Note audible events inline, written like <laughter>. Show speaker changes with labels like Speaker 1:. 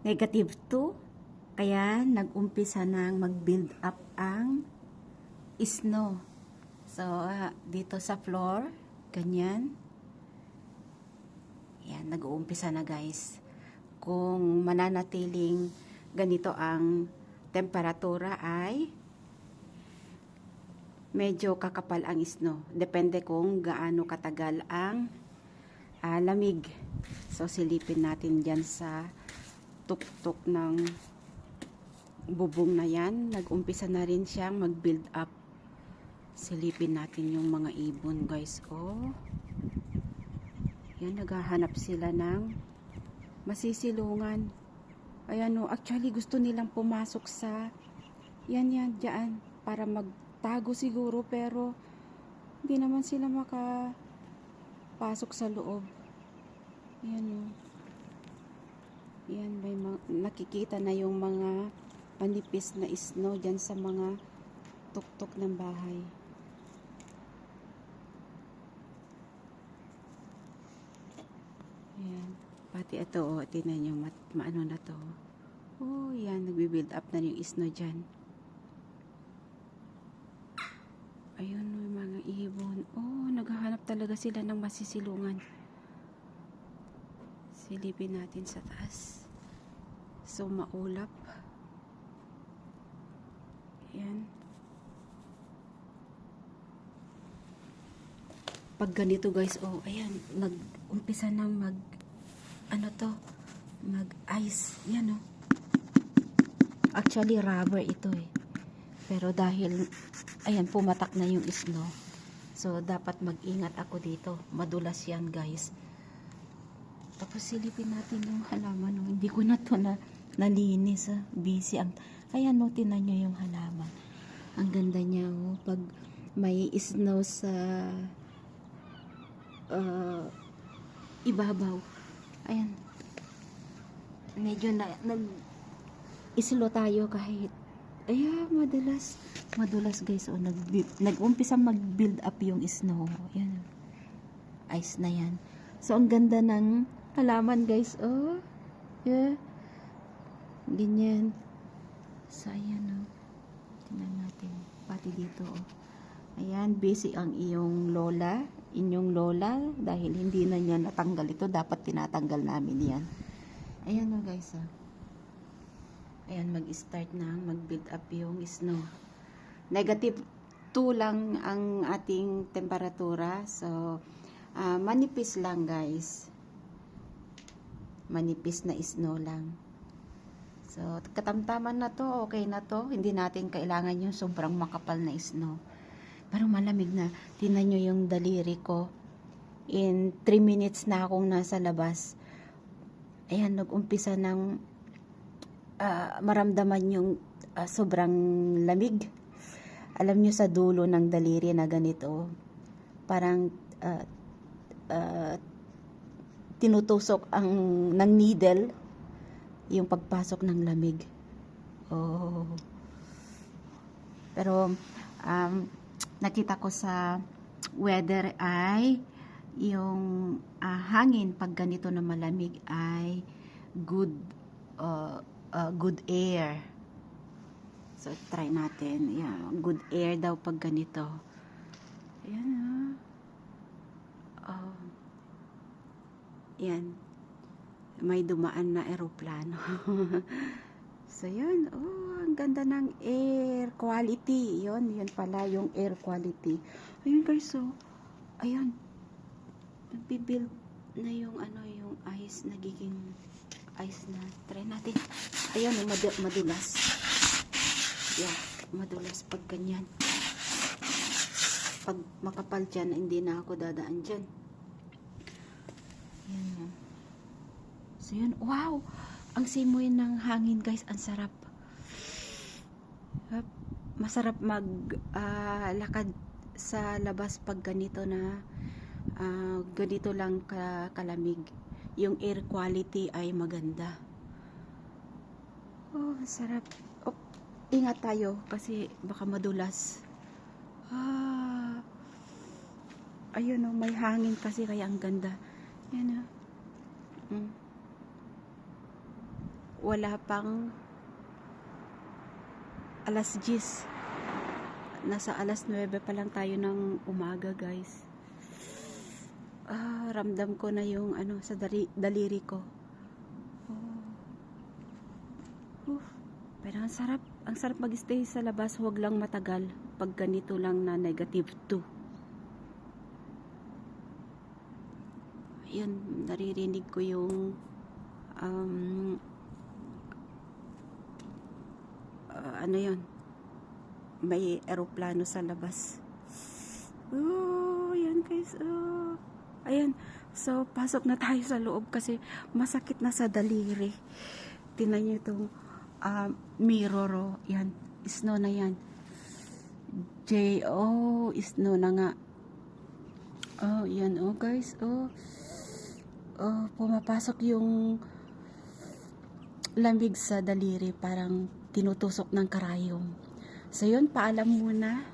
Speaker 1: negative 2. Kaya nag-umpisa nang mag-build up ang snow. So, ah, dito sa floor, ganyan. Yan, nag-uumpisa na guys. Kung mananatiling ganito ang temperatura ay medyo kakapal ang snow. Depende kung gaano katagal ang ah, lamig. So, silipin natin dyan sa tuktok ng bubong na yan. Nag-umpisa na rin siyang mag-build up. Silipin natin yung mga ibon, guys. Oh. Yan, naghahanap sila ng masisilungan. Ayan o, actually gusto nilang pumasok sa, yan yan, dyan, para magtago siguro, pero hindi naman sila makapasok sa loob. Yan o. Yan, may nakikita na yung mga panipis na snow dyan sa mga tuktok ng bahay. Ayan. Pati ito, oh, tinan nyo, mat, maano na to. Oh, yan, nagbi-build up na yung snow dyan. Ayun, yung mga ibon. Oh, naghahanap talaga sila ng masisilungan. Silipin natin sa taas. So, maulap. Ayan. Pag ganito guys, oh, ayan, nag-umpisa nang mag, ano to, mag-ice. Yan, oh. Actually, rubber ito eh. Pero dahil, ayan, pumatak na yung snow. So, dapat mag-ingat ako dito. Madulas yan, guys. Tapos silipin natin yung halaman. No? Hindi ko na to na nalinis. Ah. Busy. Ang, ayan, no, tinan nyo yung halaman. Ang ganda niya. Oh. Pag may snow sa uh, ibabaw. Ayan. Medyo na, nag islo tayo kahit ayan, madulas. Madulas guys. Oh, nag, nag-umpisa mag-build up yung snow. Ayan. Ice na yan. So, ang ganda ng halaman guys. Oh. Yeah. Ganyan. So, ayan oh. Tingnan natin. Pati dito oh. Ayan, busy ang iyong lola, inyong lola, dahil hindi na niya natanggal ito, dapat tinatanggal namin yan. Ayan o guys, ah. Ayan, mag-start na, mag-build up yung snow. Negative 2 lang ang ating temperatura, so, ah, manipis lang guys. Manipis na snow lang. So, katamtaman na to, okay na to. Hindi natin kailangan yung sobrang makapal na snow. Pero malamig na. Tinan nyo yung daliri ko. In 3 minutes na akong nasa labas. Ayan, nag-umpisa ng ah, maramdaman yung ah, sobrang lamig. Alam nyo sa dulo ng daliri na ganito, parang ah, ah, tinutusok ang ng needle yung pagpasok ng lamig. Oh. Pero um, nakita ko sa weather ay yung ah, hangin pag ganito na malamig ay good uh, uh, good air. So try natin. Yeah, good air daw pag ganito. Ayan ah. Oh. Yan. May dumaan na eroplano. <laughs> so yun. Oh, ang ganda ng air quality. Yun, yun pala yung air quality. Ayun guys, so, ayun. Nagbibuild na yung ano, yung ice, nagiging ice na. Try natin. Ayun, madu- madulas. Yeah, madulas pag ganyan. Pag makapal dyan, hindi na ako dadaan dyan. Yan. oh. So yun, wow! Ang simoy ng hangin guys, ang sarap. Masarap mag ah, lakad sa labas pag ganito na ah, ganito lang ka, kalamig. Yung air quality ay maganda. Oh, sarap. Oh, ingat tayo kasi baka madulas. Ah, ayun oh, may hangin kasi kaya ang ganda. Yan oh. Mm. wala pang alas 10. Nasa alas 9 pa lang tayo ng umaga, guys. Ah, ramdam ko na yung ano sa dali, daliri ko. Oh. Uf. Pero ang sarap, ang sarap mag-stay sa labas, huwag lang matagal pag ganito lang na negative 2. Yun, naririnig ko yung um, ah, ano yun, may eroplano sa labas. Oh, yan guys. Oh. Ayan. So, pasok na tayo sa loob kasi masakit na sa daliri. Tingnan niyo itong ah, mirror. Oh. Yan. Snow na yan. J, oh, snow na nga. Oh, yan. Oh, guys. Oh. Oh, pumapasok yung lamig sa daliri. Parang tinutusok ng karayom. So, yun. Paalam muna.